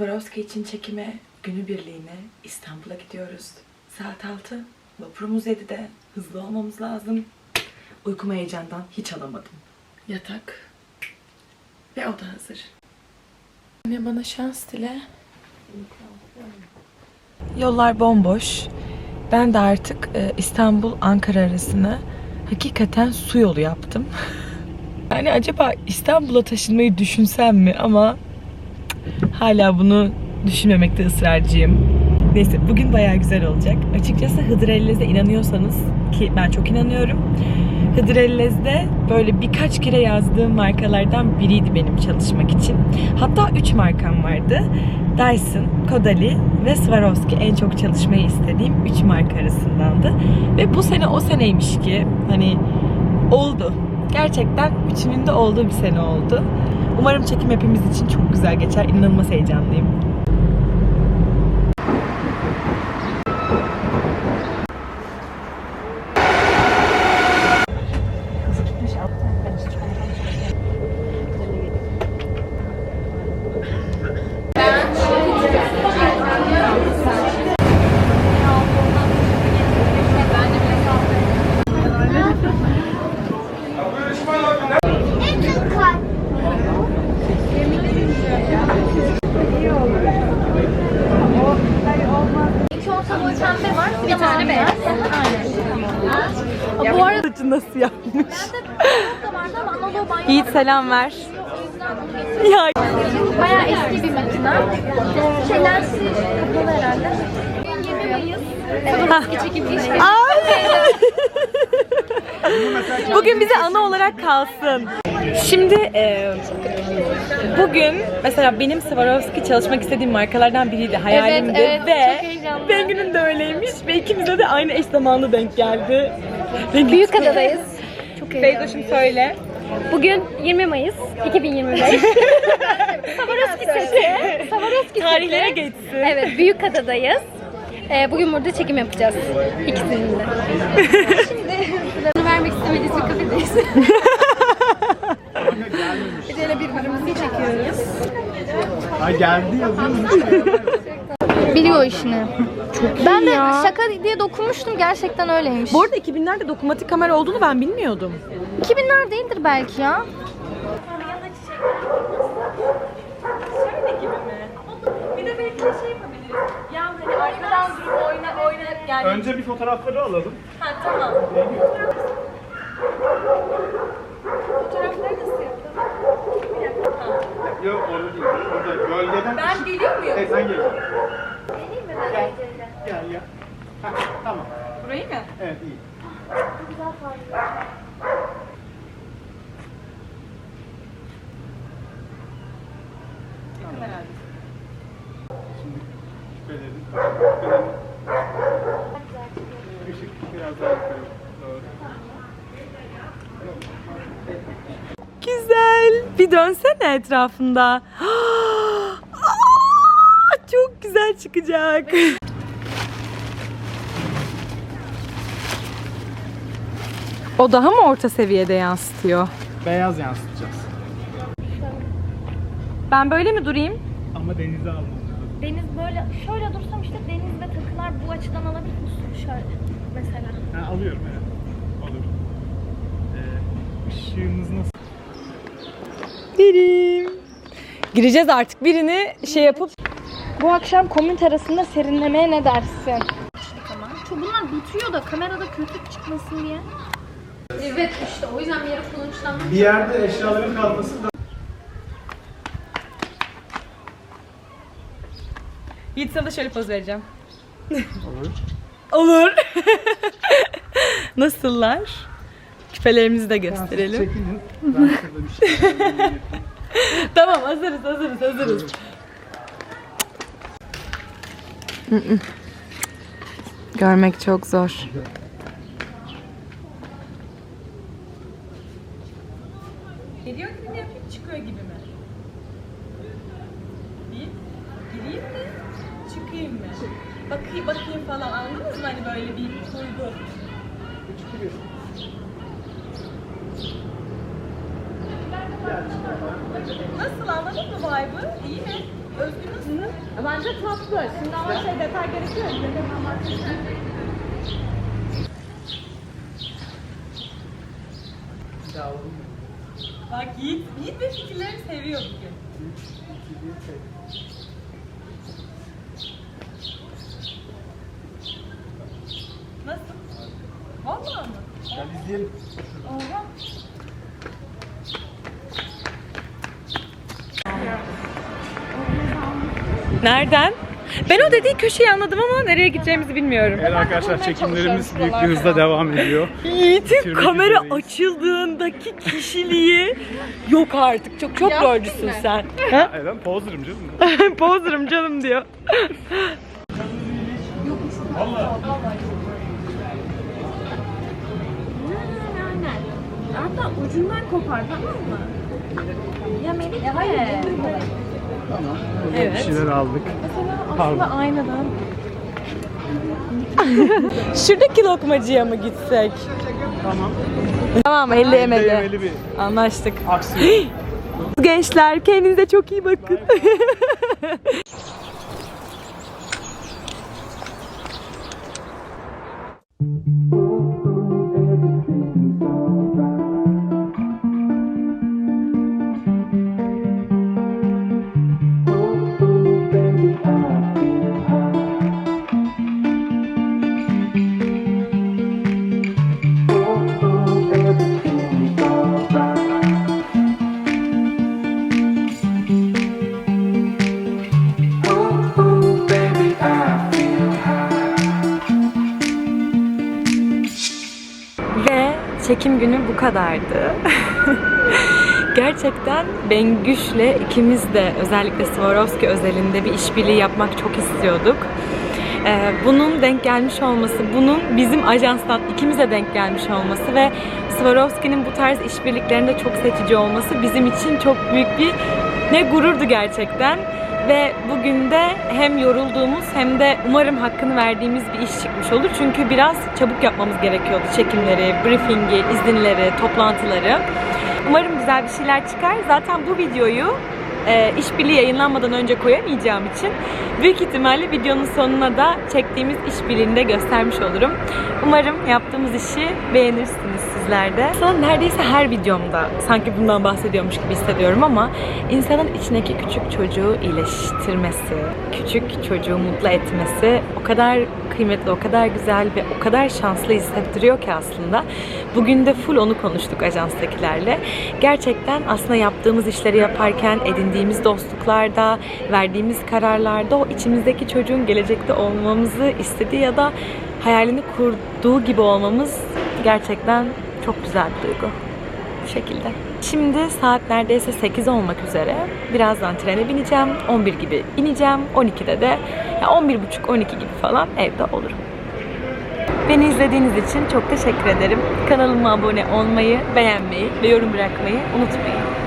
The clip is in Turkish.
Swarovski için çekime günübirliğine İstanbul'a gidiyoruz. Saat 6. Vapurumuz 7'de. Hızlı olmamız lazım. Uykumu heyecandan hiç alamadım. Yatak. Ve o da hazır. Anne bana şans dile. Yollar bomboş. Ben de artık e, İstanbul-Ankara arasını hakikaten su yolu yaptım. Yani acaba İstanbul'a taşınmayı düşünsem mi ama hala bunu düşünmemekte ısrarcıyım. Neyse bugün bayağı güzel olacak. Açıkçası Hıdrellez'e inanıyorsanız ki ben çok inanıyorum. Hıdrellez'de böyle birkaç kere yazdığım markalardan biriydi benim çalışmak için. Hatta 3 markam vardı. Dyson, Kodali ve Swarovski en çok çalışmayı istediğim 3 marka arasındandı. Ve bu sene o seneymiş ki hani oldu. Gerçekten üçünün de olduğu bir sene oldu. Umarım çekim hepimiz için çok güzel geçer. İnanılmaz heyecanlıyım. İki orta boy pembe var, bir tane beyaz. Aynen. Bu arada Saçı nasıl yapmış? da vardı ama Anadolu banyo Yiğit selam ver. Ya Bayağı eski bir makine. Şey lensi kapalı herhalde. 20 Mayıs. Evet. Bugün bize ana olarak kalsın. Şimdi e, bugün mesela benim Swarovski çalışmak istediğim markalardan biriydi. Hayalimdi evet, ve çok heyecanlı. Bengi'nin de öyleymiş ve ikimize de aynı eş zamanlı denk geldi. Büyük adadayız. Çok Beydoş'um söyle. Bugün 20 Mayıs 2025. Swarovski seti. Tarihlere seti. geçsin. Evet, Büyük Adadayız. Ee, bugün burada çekim yapacağız. İkisinin de. Şimdi bunu vermek istemediğiniz bir kafedeyiz. Bir de öyle birbirimizi çekiyoruz. Ha geldi yazıyor. Biliyor işini. Çok ben de şaka diye dokunmuştum. Gerçekten öyleymiş. Bu arada 2000'lerde dokunmatik kamera olduğunu ben bilmiyordum. 2000'ler değildir belki ya. Şey. Ya hani yani. Önce bir fotoğrafları alalım. Ha tamam. Fotoğrafları nasıl yapalım? Yok orada değil. Orada gölgeden. Ben geliyor muyum? Evet sen gel. Gel. Gel ya. Heh, tamam. Burayı mı? Evet iyi. Herhalde. Şimdi küpelerin. Küpelerin. Işık biraz daha yukarı doğru. Güzel. Bir dönsene etrafında. Aa, Çok güzel çıkacak. O daha mı orta seviyede yansıtıyor? Beyaz yansıtacağız. Ben böyle mi durayım? Ama denize lazım. Deniz böyle şöyle dursam işte deniz ve takılar bu açıdan alabilir misin? Şöyle mesela. Ha, alıyorum evet. Olur. Ee, ışığımız nasıl? Birim. Gireceğiz artık birini şey yapıp Bu akşam komün terasında serinlemeye ne dersin? Tamam. Çok bunlar bitiyor da kamerada kötü çıkmasın diye. Evet işte o yüzden bir yere kullanıştan Bir yerde eşyaların kalması da Yiğit sana da şöyle poz vereceğim. olur. Olur. Nasıllar? Küpelerimizi de gösterelim. Çekilin. Ben şurada bir şey. Tamam hazırız hazırız hazırız. Görmek çok zor. Geliyor gibi mi yapayım çıkıyor gibi mi? Bir, gireyim mi? Çıkayım mı? Bakayım bakayım falan anladınız mı hani böyle bir duygu? Nasıl anladın mı vibe'ı? İyi mi? Bence tatlı. Şimdi ama şey detay gerekiyor. Bak Yiğit, Yiğit ve fikirleri seviyor bugün. Nasıl? Vallahi mı? Gel izleyelim. Oha. Nereden? Ben o dediği köşeyi anladım ama nereye gideceğimizi bilmiyorum. Evet arkadaşlar çekimlerimiz büyük bir hızla devam ediyor. Yiğit'in Bitirmek kamera üzereyiz. açıldığındaki kişiliği yok artık. Çok çok rolcüsün sen. Ha? Evet ben pozerım canım. Bozdurum canım diyor. Hatta ucundan kopar tamam mı? Ya Melih ya hayır. Tamam. Burada Evet. bir şeyler aldık. Pardon. aynadan. Şuradaki lokmacıya mı gitsek? Tamam. Tamam elleyemedi. Değmeli bir Anlaştık. aksiyon. Gençler kendinize çok iyi bakın. çekim günü bu kadardı. Gerçekten Bengüş'le ikimiz de özellikle Swarovski özelinde bir işbirliği yapmak çok istiyorduk. Ee, bunun denk gelmiş olması, bunun bizim ajanstan ikimize denk gelmiş olması ve Swarovski'nin bu tarz işbirliklerinde çok seçici olması bizim için çok büyük bir ne gururdu gerçekten. Ve bugün de hem yorulduğumuz hem de umarım hakkını verdiğimiz bir iş çıkmış olur. Çünkü biraz çabuk yapmamız gerekiyordu çekimleri, briefingi, izinleri, toplantıları. Umarım güzel bir şeyler çıkar. Zaten bu videoyu e, işbirliği yayınlanmadan önce koyamayacağım için büyük ihtimalle videonun sonuna da çektiğimiz işbirliğini de göstermiş olurum. Umarım yaptığımız işi beğenirsiniz sizler de. Aslında neredeyse her videomda sanki bundan bahsediyormuş gibi hissediyorum ama insanın içindeki küçük çocuğu iyileştirmesi, küçük çocuğu mutlu etmesi o kadar kıymetli, o kadar güzel ve o kadar şanslı hissettiriyor ki aslında. Bugün de full onu konuştuk ajanstakilerle. Gerçekten aslında yaptığımız işleri yaparken edindiğimiz dostluklarda, verdiğimiz kararlarda o içimizdeki çocuğun gelecekte olmamızı istediği ya da hayalini kurduğu gibi olmamız gerçekten çok güzel bir duygu. Bu şekilde. Şimdi saat neredeyse 8 olmak üzere. Birazdan trene bineceğim. 11 gibi ineceğim. 12'de de ya 11.30-12 gibi falan evde olurum. Beni izlediğiniz için çok teşekkür ederim. Kanalıma abone olmayı, beğenmeyi ve yorum bırakmayı unutmayın.